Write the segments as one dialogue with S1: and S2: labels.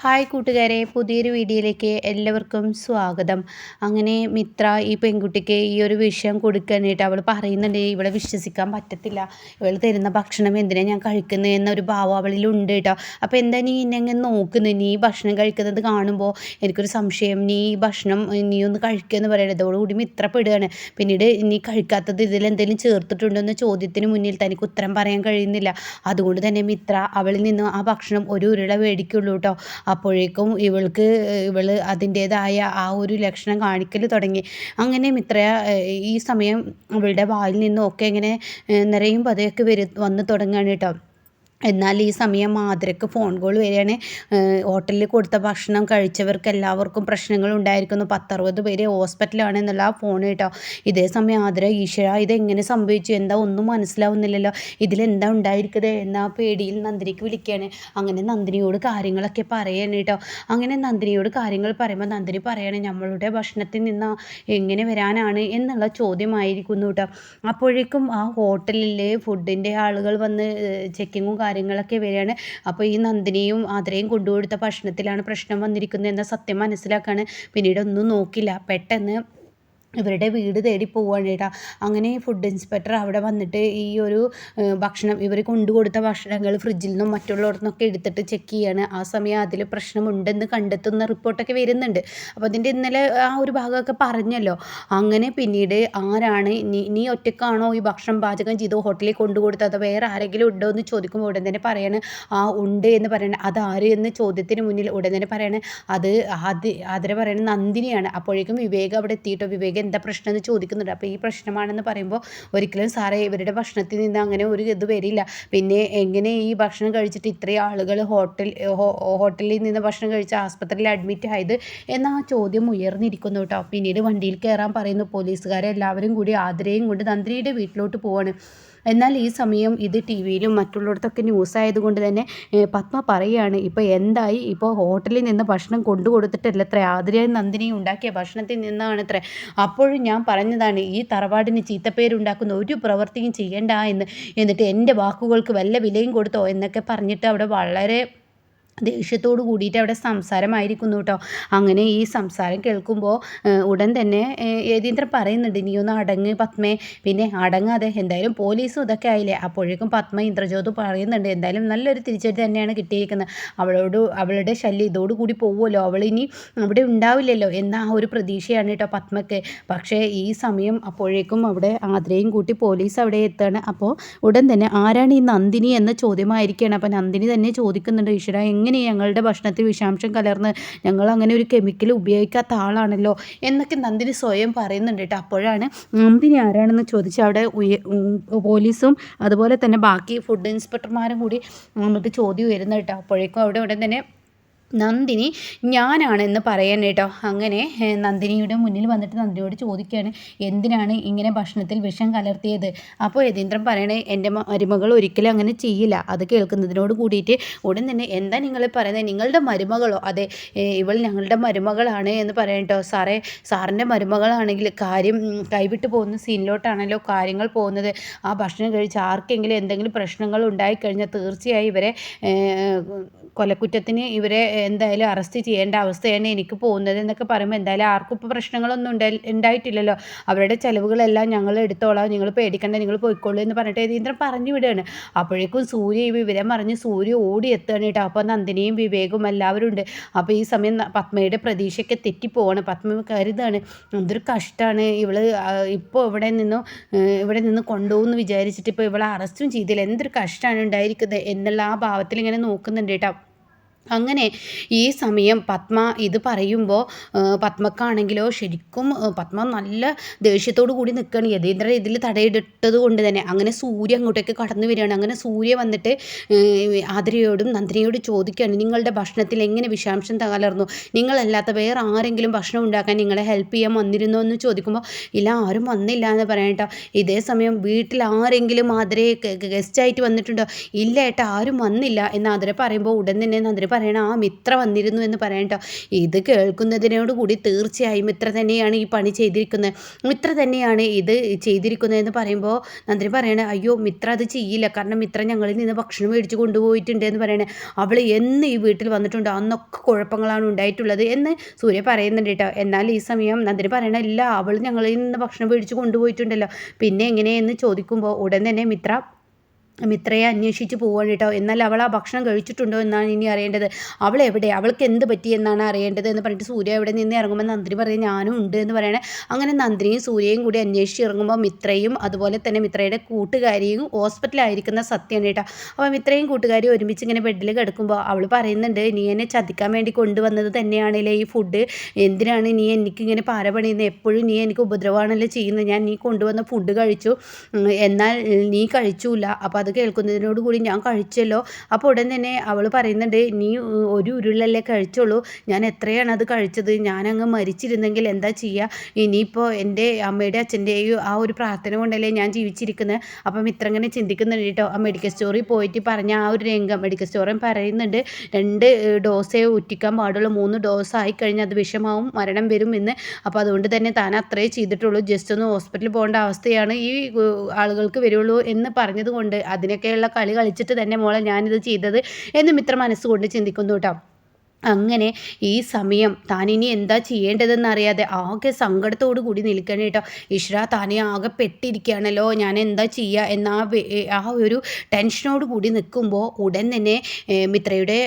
S1: Hi കൂട്ടുകാരെ പുതിയൊരു വീഡിയോയിലേക്ക് എല്ലാവർക്കും സ്വാഗതം. അങ്ങനെ മിത്ര ഈ പെൺകുട്ടിക്ക് ഈ ഒരു വിഷയം കൊടുക്കാനായിട്ട് അവൾ പറയുന്നുണ്ട് ഇവളെ വിശ്വസിക്കാൻ പറ്റത്തില്ല. ഇവൾ തരുന്ന ഭക്ഷണം എന്തിനാണ് ഞാൻ കഴിക്കുന്നത് എന്നൊരു ഭാവം അവളിലുണ്ട് കേട്ടോ. അപ്പോൾ എന്താ നീ എന്നെ അങ്ങനെ നോക്കുന്നത് നീ ഭക്ഷണം കഴിക്കുന്നത് കാണുമ്പോൾ എനിക്കൊരു സംശയം. നീ ഈ ഭക്ഷണം നീ ഒന്ന് കഴിക്കുക എന്ന് പറയുന്നത് ഇതോടുകൂടി മിത്ര പെടുകയാണ്. പിന്നീട് നീ കഴിക്കാത്തത് ഇതിൽ എന്തെങ്കിലും ചേർത്തിട്ടുണ്ടോ എന്ന ചോദ്യത്തിന് മുന്നിൽ തനിക്ക് ഉത്തരം പറയാൻ കഴിയുന്നില്ല. അതുകൊണ്ട് തന്നെ മിത്ര അവളിൽ നിന്ന് ആ ഭക്ഷണം ഒരു ഉരുള മേടിക്കുള്ളൂ കേട്ടോ. അപ്പോഴേക്കും ഇവൾക്ക് ഇവൾ അതിന്റേതായ ആ ഒരു ലക്ഷണം കാണിക്കൽ തുടങ്ങി. അങ്ങനെ മിത്ര ഈ സമയം അവളുടെ വായിൽ നിന്നും ഒക്കെ ഇങ്ങനെ നിറയും പതയൊക്കെ വരും വന്ന് തുടങ്ങുകയാണ് കേട്ടോ. എന്നാൽ ഈ സമയം മാതിരക്ക് ഫോൺ കോൾ വരികയാണ്. ഹോട്ടലിൽ കൊടുത്ത ഭക്ഷണം കഴിച്ചവർക്ക് എല്ലാവർക്കും പ്രശ്നങ്ങൾ ഉണ്ടായിരിക്കുന്നു. പത്തറുപത് പേര് ഹോസ്പിറ്റലാണ് എന്നുള്ള ആ ഫോൺ കേട്ടോ. ഇതേ സമയം ആതിര ഈശ്വര ഇതെങ്ങനെ സംഭവിച്ചു? എന്താ ഒന്നും മനസ്സിലാവുന്നില്ലല്ലോ. ഇതിലെന്താ ഉണ്ടായിരിക്കുന്നത് എന്നാ പേടിയിൽ നന്ദിനിക്ക് വിളിക്കുകയാണ്. അങ്ങനെ നന്ദിനിയോട് കാര്യങ്ങളൊക്കെ പറയാണ് കേട്ടോ. അങ്ങനെ നന്ദിനിയോട് കാര്യങ്ങൾ പറയുമ്പോൾ നന്ദിനി പറയുകയാണ് നമ്മളുടെ ഭക്ഷണത്തിൽ നിന്ന് എങ്ങനെ വരാനാണ്? എന്നുള്ള ചോദ്യമായിരിക്കുന്നു കേട്ടോ. അപ്പോഴേക്കും ആ ഹോട്ടലിലെ ഫുഡിന്റെ ആളുകൾ വന്ന് ചെക്കിങ്ങും കാര്യങ്ങളൊക്കെ വരികയാണ്. അപ്പോൾ ഈ നന്ദിനിയും ആതിരയും കൊണ്ടുകൊടുത്ത ഭക്ഷണത്തിലാണ് പ്രശ്നം വന്നിരിക്കുന്നത് എന്ന സത്യം മനസ്സിലാക്കാണ്. പിന്നീട് ഒന്നും നോക്കില്ല. പെട്ടെന്ന് ഇവരുടെ വീട് തേടി പോവുകയാണ് കേട്ടോ അങ്ങനെ ഫുഡ് ഇൻസ്പെക്ടർ അവിടെ വന്നിട്ട് ഈ ഒരു ഭക്ഷണം ഇവർ കൊണ്ടുകൊടുത്ത ഭക്ഷണങ്ങൾ ഫ്രിഡ്ജിൽ നിന്നും മറ്റുള്ളവരിൽ നിന്നൊക്കെ എടുത്തിട്ട് ചെക്ക് ചെയ്യാണ്. ആ സമയം അതിൽ പ്രശ്നമുണ്ടെന്ന് കണ്ടെത്തുന്ന റിപ്പോർട്ടൊക്കെ വരുന്നുണ്ട്. അപ്പോൾ അതിന്റെ ഇന്നലെ ആ ഒരു ഭാഗമൊക്കെ പറഞ്ഞല്ലോ. അങ്ങനെ പിന്നീട് ആരാണ് നീ നീ ഒറ്റക്കാണോ ഈ ഭക്ഷണം പാചകം ചെയ്ത് ഹോട്ടലിൽ കൊണ്ടുകൊടുത്തത്? അതോ വേറെ ആരെങ്കിലും ഉണ്ടോ എന്ന് ചോദിക്കുമ്പോൾ ഉടൻ തന്നെ പറയാണ് ആ ഉണ്ട് എന്ന് പറയണേ. അതാര് എന്ന് ചോദ്യത്തിന് മുന്നിൽ ഉടൻ തന്നെ പറയണേ. അത് ആദ്യ ആദര പറയണത് നന്ദിനിയാണ്. അപ്പോഴേക്കും വിവേക് അവിടെ എത്തിയിട്ടോ? വിവേക് എന്താ പ്രശ്നം എന്ന് ചോദിക്കുന്നുണ്ട്. അപ്പോൾ ഈ പ്രശ്നമാണെന്ന് പറയുമ്പോൾ ഒരിക്കലും സാറേ ഇവരുടെ ഭക്ഷണത്തിൽ നിന്ന് അങ്ങനെ ഒരു ഇത് വരില്ല. പിന്നെ എങ്ങനെ ഈ ഭക്ഷണം കഴിച്ചിട്ട് ഇത്രയും ആളുകൾ ഹോട്ടൽ ഹോട്ടലിൽ നിന്ന് ഭക്ഷണം കഴിച്ച് ആസ്പത്രിയിൽ അഡ്മിറ്റ് ആയത് എന്ന ആ ചോദ്യം ഉയർന്നിരിക്കുന്നു കേട്ടോ. പിന്നീട് വണ്ടിയിൽ കയറാൻ പറയുന്നു പോലീസുകാരെ എല്ലാവരും കൂടി ആതിരയും കൊണ്ട് തന്ത്രിയുടെ വീട്ടിലോട്ട് പോവാണ്. എന്നാൽ ഈ സമയം ഇത് ടി വിയിലും മറ്റുള്ളിടത്തൊക്കെ ന്യൂസ് ആയതുകൊണ്ട് തന്നെ പത്മ പറയുകയാണ് ഇപ്പോൾ എന്തായി? ഇപ്പോൾ ഹോട്ടലിൽ നിന്ന് ഭക്ഷണം കൊണ്ടു കൊടുത്തിട്ടല്ല അത്ര ആതിരയും നന്ദിനിയും ഉണ്ടാക്കിയ ഭക്ഷണത്തിൽ നിന്നാണ് അത്ര അപ്പോഴും ഞാൻ പറഞ്ഞതാണ് ഈ തറവാടിന് ചീത്തപ്പേരുണ്ടാക്കുന്ന ഒരു പ്രവൃത്തിയും ചെയ്യണ്ട എന്ന്. എന്നിട്ട് എന്റെ വാക്കുകൾക്ക് വല്ല വിലയും കൊടുത്തോ? എന്നൊക്കെ പറഞ്ഞിട്ട് അവിടെ വളരെ ദേഷ്യത്തോട് കൂടിയിട്ട് അവിടെ സംസാരമായിരിക്കുന്നു കേട്ടോ. അങ്ങനെ ഈ സംസാരം കേൾക്കുമ്പോൾ ഉടൻ തന്നെ യതീന്ദ്രൻ പറയുന്നുണ്ട് നീ ഒന്ന് അടങ്ങ് പത്മേ. പിന്നെ അടങ്ങാതെ എന്തായാലും പോലീസും ഇതൊക്കെ ആയില്ലേ? അപ്പോഴേക്കും പത്മ ഇന്ദ്രജോത് പറയുന്നുണ്ട് എന്തായാലും നല്ലൊരു തിരിച്ചടി തന്നെയാണ് കിട്ടിയിരിക്കുന്നത് അവളോട് അവളുടെ ശല്യം ഇതോടുകൂടി പോവുമല്ലോ. അവൾ ഇനി അവിടെ ഉണ്ടാവില്ലല്ലോ എന്ന ആ ഒരു പ്രതീക്ഷയാണ് കേട്ടോ പത്മക്ക്. പക്ഷേ ഈ സമയം അപ്പോഴേക്കും അവിടെ ആദ്രയും കൂട്ടി പോലീസ് അവിടെ എത്തുകയാണ് അപ്പോൾ ഉടൻ തന്നെ ആരാണ് ഈ നന്ദിനി എന്ന ചോദ്യമായിരിക്കുകയാണ്. അപ്പോൾ നന്ദിനി തന്നെ ചോദിക്കുന്നുണ്ട് ഈശ്വര ഞങ്ങളുടെ ഭക്ഷണത്തിൽ വിഷാംശം കലർന്ന് ഞങ്ങൾ അങ്ങനെ ഒരു കെമിക്കൽ ഉപയോഗിക്കാത്ത ആളാണല്ലോ എന്നൊക്കെ നന്ദിനി സ്വയം പറയുന്നുണ്ട് കേട്ടോ. അപ്പോഴാണ് നന്ദിനി ആരാണെന്ന് ചോദിച്ച് അവിടെ പോലീസും അതുപോലെ തന്നെ ബാക്കി ഫുഡ് ഇൻസ്പെക്ടർമാരും കൂടി നമ്മൾക്ക് ചോദ്യം ഉയരുന്നത് കേട്ടോ. അപ്പോഴേക്കും അവിടെ ഉടൻ തന്നെ നന്ദിനി ഞാനാണെന്ന് പറയാൻ കേട്ടോ. അങ്ങനെ നന്ദിനിയുടെ മുന്നിൽ വന്നിട്ട് നന്ദിനിയോട് ചോദിക്കുകയാണ് എന്തിനാണ് ഇങ്ങനെ ഭക്ഷണത്തിൽ വിഷം കലർത്തിയത്? അപ്പോൾ യതീന്ദ്രൻ പറയണേ എന്റെ മരുമകൾ ഒരിക്കലും അങ്ങനെ ചെയ്യില്ല. അത് കേൾക്കുന്നതിനോട് കൂടിയിട്ട് ഉടൻ തന്നെ എന്താ നിങ്ങൾ പറയുന്നത്? നിങ്ങളുടെ മരുമകളോ? അതെ ഇവൾ ഞങ്ങളുടെ മരുമകളാണ് എന്ന് പറയട്ടോ സാറേ സാറിന്റെ മരുമകളാണെങ്കിൽ കാര്യം കൈവിട്ട് പോകുന്ന സീനിലോട്ടാണല്ലോ കാര്യങ്ങൾ പോകുന്നത്. ആ ഭക്ഷണം കഴിച്ച് ആർക്കെങ്കിലും എന്തെങ്കിലും പ്രശ്നങ്ങൾ ഉണ്ടായിക്കഴിഞ്ഞാൽ തീർച്ചയായും ഇവരെ കൊലക്കുറ്റത്തിന് ഇവരെ എന്തായാലും അറസ്റ്റ് ചെയ്യേണ്ട അവസ്ഥയാണ് എനിക്ക് പോകുന്നത് എന്നൊക്കെ പറയുമ്പോൾ എന്തായാലും ആർക്കും ഇപ്പോൾ പ്രശ്നങ്ങളൊന്നും ഉണ്ടായി ഉണ്ടായിട്ടില്ലല്ലോ. അവരുടെ ചിലവുകളെല്ലാം ഞങ്ങൾ എടുത്തോളാം. നിങ്ങൾ പേടിക്കണ്ട നിങ്ങൾ പോയിക്കോളൂ എന്ന് പറഞ്ഞിട്ട് യതീന്ദ്രൻ പറഞ്ഞു വിടുകയാണ്. അപ്പോഴേക്കും സൂര്യ ഈ വിവരം പറഞ്ഞ് സൂര്യ ഓടി എത്തുകയാണ് കേട്ടോ. അപ്പോൾ നന്ദിനിയും വിവേകും എല്ലാവരും ഉണ്ട്. അപ്പോൾ ഈ സമയം പത്മയുടെ പ്രതീക്ഷയൊക്കെ തെറ്റിപ്പോവാണ്. പത്മ കരുതാണ് എന്തൊരു കഷ്ടമാണ് ഇവൾ ഇപ്പോൾ ഇവിടെ നിന്നും ഇവിടെ നിന്ന് കൊണ്ടുപോകുമെന്ന് വിചാരിച്ചിട്ട് ഇപ്പോൾ ഇവളെ അറസ്റ്റും ചെയ്തില്ല. എന്തൊരു കഷ്ടമാണ് ഉണ്ടായിരിക്കുന്നത്? എന്നുള്ള ആ ഭാവത്തിൽ ഇങ്ങനെ നോക്കുന്നുണ്ട് കേട്ടോ. അങ്ങനെ ഈ സമയം പത്മ ഇത് പറയുമ്പോൾ പത്മക്കാണെങ്കിലോ ശരിക്കും പത്മ നല്ല ദേഷ്യത്തോടു കൂടി നിൽക്കുകയാണ് യതീന്ദ്രൻ ഇതിൽ തടയിട്ടത് കൊണ്ട് തന്നെ. അങ്ങനെ സൂര്യ അങ്ങോട്ടേക്ക് കടന്നു വരികയാണ്. അങ്ങനെ സൂര്യ വന്നിട്ട് ആതിരയോടും നന്ദിനിയോടും ചോദിക്കുകയാണ്. നിങ്ങളുടെ ഭക്ഷണത്തിൽ എങ്ങനെ വിഷാംശം തകലർന്നു നിങ്ങളല്ലാത്ത വേറെ ആരെങ്കിലും ഭക്ഷണം ഉണ്ടാക്കാൻ നിങ്ങളെ ഹെൽപ്പ് ചെയ്യാൻ വന്നിരുന്നോ? എന്ന് ചോദിക്കുമ്പോൾ ഇല്ല ആരും വന്നില്ല എന്ന് പറയട്ടോ ഇതേ സമയം വീട്ടിൽ ആരെങ്കിലും ആതിരയെ ഗസ്റ്റായിട്ട് വന്നിട്ടുണ്ടോ? ഇല്ല ഏട്ടാ ആരും വന്നില്ല എന്ന് ആതിര പറയുമ്പോൾ ഉടൻ തന്നെ നന്ദിനി പറയണം ആ മിത്ര വന്നിരുന്നു എന്ന് പറയട്ടോ ഇത് കേൾക്കുന്നതിനോട് കൂടി തീർച്ചയായും മിത്ര തന്നെയാണ് ഈ പണി ചെയ്തിരിക്കുന്നത് മിത്ര തന്നെയാണ് ഇത് ചെയ്തിരിക്കുന്നതെന്ന് പറയുമ്പോൾ നന്ദിനി പറയണേ അയ്യോ മിത്ര അത് ചെയ്യില്ല. കാരണം മിത്ര ഞങ്ങളിൽ നിന്ന് ഭക്ഷണം മേടിച്ച് കൊണ്ടുപോയിട്ടുണ്ട് എന്ന് പറയണേ. അവൾ എന്ന് ഈ വീട്ടിൽ വന്നിട്ടുണ്ട്. അന്നൊക്കെ കുഴപ്പങ്ങളാണ് ഉണ്ടായിട്ടുള്ളത് എന്ന് സൂര്യ പറയുന്നുണ്ട് കേട്ടോ എന്നാൽ ഈ സമയം നന്ദിനി പറയണ ഇല്ല അവൾ ഞങ്ങളിൽ നിന്ന് ഭക്ഷണം മേടിച്ച് കൊണ്ടുപോയിട്ടുണ്ടല്ലോ. പിന്നെ എങ്ങനെയെന്ന് ചോദിക്കുമ്പോൾ ഉടൻ തന്നെ മിത്ര മിത്രയെ അന്വേഷിച്ച് പോവാണ് കേട്ടോ. എന്നാൽ അവൾ ആ ഭക്ഷണം കഴിച്ചിട്ടുണ്ടോ എന്നാണ് ഇനി അറിയേണ്ടത്. അവൾ എവിടെ? അവൾക്ക് എന്ത് പറ്റി എന്നാണ് അറിയേണ്ടത് എന്ന് പറഞ്ഞിട്ട് സൂര്യ എവിടെ നിന്ന് ഇറങ്ങുമ്പോൾ നന്ദിനി പറയും ഞാനും ഉണ്ട് എന്ന് പറയണേ. അങ്ങനെ നന്ദിനിയും സൂര്യയും കൂടി അന്വേഷിച്ച് ഇറങ്ങുമ്പോൾ മിത്രയും അതുപോലെ തന്നെ മിത്രയുടെ കൂട്ടുകാരിയും ഹോസ്പിറ്റലായിരിക്കുന്ന സത്യമാണ് കേട്ടോ. അപ്പോൾ മിത്രയും കൂട്ടുകാരിയും ഒരുമിച്ച് ഇങ്ങനെ ബെഡിൽ കിടക്കുമ്പോൾ അവൾ പറയുന്നുണ്ട് നീ എന്നെ ചതിക്കാൻ വേണ്ടി കൊണ്ടുവന്നത് തന്നെയാണല്ലേ ഈ ഫുഡ്? എന്തിനാണ് നീ എനിക്കിങ്ങനെ പാര പണിയുന്നത്? എപ്പോഴും നീ എനിക്ക് ഉപദ്രവമാണല്ലോ ചെയ്യുന്നത്. ഞാൻ നീ കൊണ്ടുവന്ന ഫുഡ് കഴിച്ചു. എന്നാൽ നീ കഴിച്ചൂല. അപ്പോൾ അത് കേൾക്കുന്നതിനോട് കൂടി ഞാൻ കഴിച്ചല്ലോ. അപ്പോൾ ഉടൻ തന്നെ അവൾ പറയുന്നുണ്ട് നീ ഒരു ഉരുളല്ലേ കഴിച്ചോളൂ. ഞാൻ എത്രയാണ് അത് കഴിച്ചത്? ഞാനങ്ങ് മരിച്ചിരുന്നെങ്കിൽ എന്താ ചെയ്യുക ഇനിയിപ്പോൾ എന്റെ അമ്മയുടെ അച്ഛന്റെയും ആ ഒരു പ്രാർത്ഥന കൊണ്ടല്ലേ ഞാൻ ജീവിച്ചിരിക്കുന്നത് അപ്പം ഇത്ര ഇങ്ങനെ ചിന്തിക്കുന്നുണ്ട് കേട്ടോ. ആ മെഡിക്കൽ സ്റ്റോറിൽ പോയിട്ട് പറഞ്ഞ ആ ഒരു രംഗം മെഡിക്കൽ സ്റ്റോറിൽ പറയുന്നുണ്ട് രണ്ട് ഡോസേ ഉറ്റിക്കാൻ പാടുള്ളൂ. മൂന്ന് ഡോസ് ആയി കഴിഞ്ഞാൽ അത് വിഷമാവും മരണം വരും എന്ന്. അപ്പോൾ അതുകൊണ്ട് തന്നെ താൻ അത്രേ ചെയ്തിട്ടുള്ളൂ. ജസ്റ്റ് ഒന്ന് ഹോസ്പിറ്റലിൽ പോകേണ്ട അവസ്ഥയാണ് ഈ ആളുകൾക്ക് വരുള്ളൂ എന്ന് പറഞ്ഞതുകൊണ്ട് അതിനൊക്കെയുള്ള കളി കളിച്ചിട്ട് തന്നെ മോളെ ഞാനിത് ചെയ്തത് എന്ന് ഇത്ര മനസ്സുകൊണ്ട് ചിന്തിക്കുന്നു കേട്ടോ. അങ്ങനെ ഈ സമയം താൻ ഇനി എന്താ ചെയ്യേണ്ടതെന്ന് അറിയാതെ ആകെ സങ്കടത്തോടു കൂടി നിൽക്കണം കേട്ടോ. ഇഷ്ര താനെ ആകെ പെട്ടിരിക്കുകയാണല്ലോ. ഞാൻ എന്താ ചെയ്യുക എന്ന ആ ഒരു ടെൻഷനോട് കൂടി നിൽക്കുമ്പോൾ ഉടൻ തന്നെ മിത്രയുടെ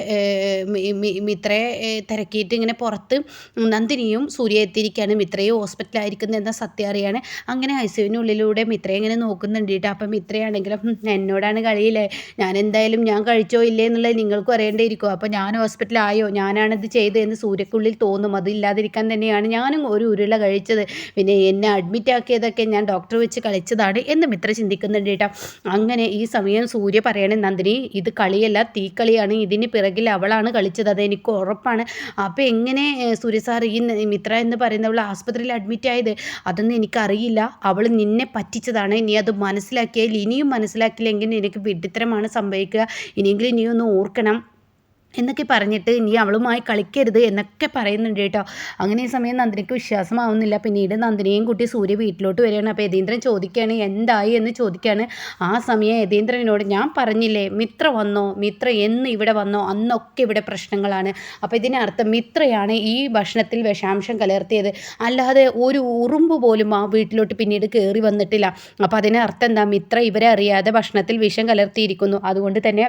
S1: മിത്രയെ തിരക്കിയിട്ട് ഇങ്ങനെ പുറത്ത് നന്ദിനിയും സൂര്യ എത്തിയിരിക്കുകയാണ്. മിത്രയെ ഹോസ്പിറ്റലായിരിക്കുന്നത് എന്ന സത്യം അറിയാണ്. അങ്ങനെ ഐസുവിനുള്ളിലൂടെ മിത്രയെ ഇങ്ങനെ നോക്കുന്നുണ്ട് കേട്ടോ. അപ്പം മിത്രയാണെങ്കിലും എന്നോടാണ് കളിയില്ലേ? ഞാൻ എന്തായാലും ഞാൻ കഴിച്ചോ ഇല്ലേ എന്നുള്ളത് നിങ്ങൾക്കും അറിയേണ്ടിയിരിക്കും. അപ്പോൾ ഞാൻ ഹോസ്പിറ്റലായോ ഞാൻ ഞാനാണിത് ചെയ്തതെന്ന് സൂര്യക്കുള്ളിൽ തോന്നും. അതില്ലാതിരിക്കാൻ തന്നെയാണ് ഞാനും ഒരു ഉരുള കഴിച്ചത്. പിന്നെ എന്നെ അഡ്മിറ്റ് ആക്കിയതൊക്കെ ഞാൻ ഡോക്ടർ വെച്ച് കളിച്ചതാണ് എന്ന് മിത്ര ചിന്തിക്കുന്നുണ്ട് കേട്ടോ. അങ്ങനെ ഈ സമയം സൂര്യ പറയണേ നന്ദിനി ഇത് കളിയല്ല തീക്കളിയാണ്. ഇതിന് പിറകിൽ അവളാണ് കളിച്ചത്. അത് എനിക്ക് ഉറപ്പാണ്. അപ്പോൾ എങ്ങനെ സൂര്യ സാർ ഈ മിത്ര എന്ന് പറയുന്നവൾ ആസ്പത്രിയിൽ അഡ്മിറ്റ് ആയത്? അതൊന്നും എനിക്കറിയില്ല. അവൾ നിന്നെ പറ്റിച്ചതാണ്. നീ അത് മനസ്സിലാക്കിയാൽ ഇനിയും മനസ്സിലാക്കില്ലെങ്കിൽ എനിക്ക് വിഡിത്തരമാണ് സംഭവിക്കുക. ഇനിയെങ്കിലും നീ ഒന്ന് ഓർക്കണം. എന്നൊക്കെ പറഞ്ഞിട്ട് ഇനി അവളുമായി കളിക്കരുത് എന്നൊക്കെ പറയുന്നുണ്ട് കേട്ടോ. അങ്ങനെ ഈ സമയം നന്ദിനിക്ക് വിശ്വാസമാവുന്നില്ല. പിന്നീട് നന്ദിനിയും കുട്ടി സൂര്യ വീട്ടിലോട്ട് വരികയാണ്. അപ്പോൾ യതീന്ദ്രൻ ചോദിക്കുകയാണ് എന്തായി? എന്ന് ചോദിക്കുകയാണ്. ആ സമയം യതീന്ദ്രനോട് ഞാൻ പറഞ്ഞില്ലേ മിത്ര വന്നോ? മിത്ര എന്ന് ഇവിടെ വന്നോ? അന്നൊക്കെ ഇവിടെ പ്രശ്നങ്ങളാണ്. അപ്പോൾ ഇതിനർത്ഥം മിത്രയാണ് ഈ ഭക്ഷണത്തിൽ വിഷാംശം കലർത്തിയത്. അല്ലാതെ ഒരു ഉറുമ്പ് പോലും ആ വീട്ടിലോട്ട് പിന്നീട് കയറി വന്നിട്ടില്ല. അപ്പോൾ അതിനർത്ഥം എന്താ? മിത്ര ഇവരെ അറിയാതെ ഭക്ഷണത്തിൽ വിഷം കലർത്തിയിരിക്കുന്നു. അതുകൊണ്ട് തന്നെ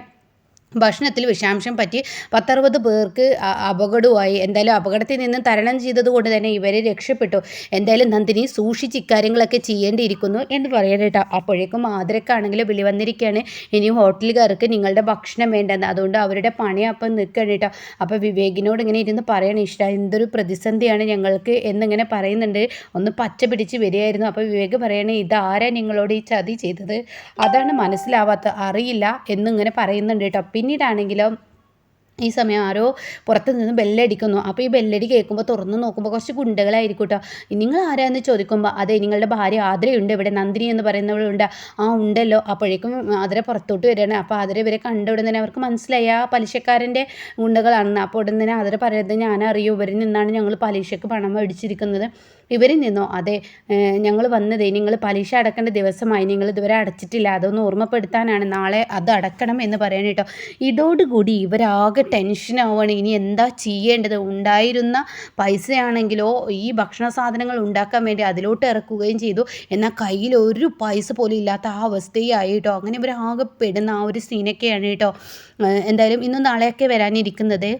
S1: ഭക്ഷണത്തിൽ വിഷാംശം പറ്റി പത്തറുപത് പേർക്ക് അപകടമായി എന്തായാലും അപകടത്തിൽ നിന്ന് തരണം ചെയ്തതുകൊണ്ട് തന്നെ ഇവരെ രക്ഷപ്പെട്ടു. എന്തായാലും നന്ദിനി സൂക്ഷിച്ച് ഇക്കാര്യങ്ങളൊക്കെ ചെയ്യേണ്ടിയിരിക്കുന്നു എന്ന് പറയാനായിട്ട് അപ്പോഴേക്കും ആദരക്കാണെങ്കിലും വിളി വന്നിരിക്കുകയാണ്. ഇനി ഹോട്ടലുകാർക്ക് നിങ്ങളുടെ ഭക്ഷണം വേണ്ടെന്ന്. അതുകൊണ്ട് അവരുടെ പണി അപ്പം നിൽക്കണം കേട്ടോ. അപ്പോൾ വിവേകിനോട് ഇങ്ങനെ ഇരുന്ന് പറയണം ഇഷ്ട എന്തൊരു പ്രതിസന്ധിയാണ് ഞങ്ങൾക്ക് എന്നിങ്ങനെ പറയുന്നുണ്ട്. ഒന്ന് പച്ച പിടിച്ച് വരികയായിരുന്നു. അപ്പോൾ വിവേക് പറയണേ ഇതാരാ നിങ്ങളോട് ഈ ചതി ചെയ്തത്? അതാണ് മനസ്സിലാവാത്ത അറിയില്ല എന്നിങ്ങനെ പറയുന്നുണ്ട് കേട്ടോ. പിന്നീടാണെങ്കിലോ ഈ സമയം ആരോ പുറത്ത് നിന്ന് ബെല്ലടിക്കുന്നു. അപ്പോൾ ഈ ബെല്ലടി കേൾക്കുമ്പോൾ തുറന്ന് നോക്കുമ്പോൾ കുറച്ച് ഗുണ്ടകളായിരിക്കും കേട്ടോ. നിങ്ങൾ ആരാന്ന് ചോദിക്കുമ്പോൾ അതെ നിങ്ങളുടെ ഭാര്യ ആതിരയുണ്ട് ഇവിടെ. നന്ദിനി എന്ന് പറയുന്നവളുണ്ട്. ആ ഉണ്ടല്ലോ. അപ്പോഴേക്കും ആതിര പുറത്തോട്ട് വരികയാണ്. അപ്പോൾ ആതിര ഇവരെ കണ്ട തന്നെ അവർക്ക് മനസ്സിലായി. ആ പലിശക്കാരന്റെ ഗുണ്ടകളാണെന്ന്. അപ്പോൾ ഉടനെ തന്നെ ആതിര പറയുന്നത് ഞാൻ ഇവരിൽ നിന്നാണ് ഞങ്ങൾ പലിശക്ക് പണം മേടിച്ചിരിക്കുന്നത്. ഇവരിൽ നിന്നോ? അതെ. ഞങ്ങൾ വന്നതേ നിങ്ങൾ പലിശ അടക്കേണ്ട ദിവസമായി. നിങ്ങൾ ഇതുവരെ അടച്ചിട്ടില്ല. അതൊന്ന് ഓർമ്മപ്പെടുത്താനാണ്. നാളെ അത് അടക്കണം എന്ന് പറയണം കേട്ടോ. ഇതോടുകൂടി ഇവരാകെ ടെൻഷനാവുകയാണ് ഇനി എന്താ ചെയ്യേണ്ടത്? ഉണ്ടായിരുന്ന പൈസയാണെങ്കിലോ ഈ ഭക്ഷണ സാധനങ്ങൾ ഉണ്ടാക്കാൻ വേണ്ടി അതിലോട്ട് ഇറക്കുകയും ചെയ്തു. എന്നാൽ കയ്യിൽ ഒരു പൈസ പോലും ഇല്ലാത്ത ആ അവസ്ഥയായി കേട്ടോ. അങ്ങനെ ഇവരാകെ പെടുന്ന ആ ഒരു സീനൊക്കെയാണ് കേട്ടോ. എന്തായാലും ഇന്നും നാളെയൊക്കെ വരാനിരിക്കുന്നത്.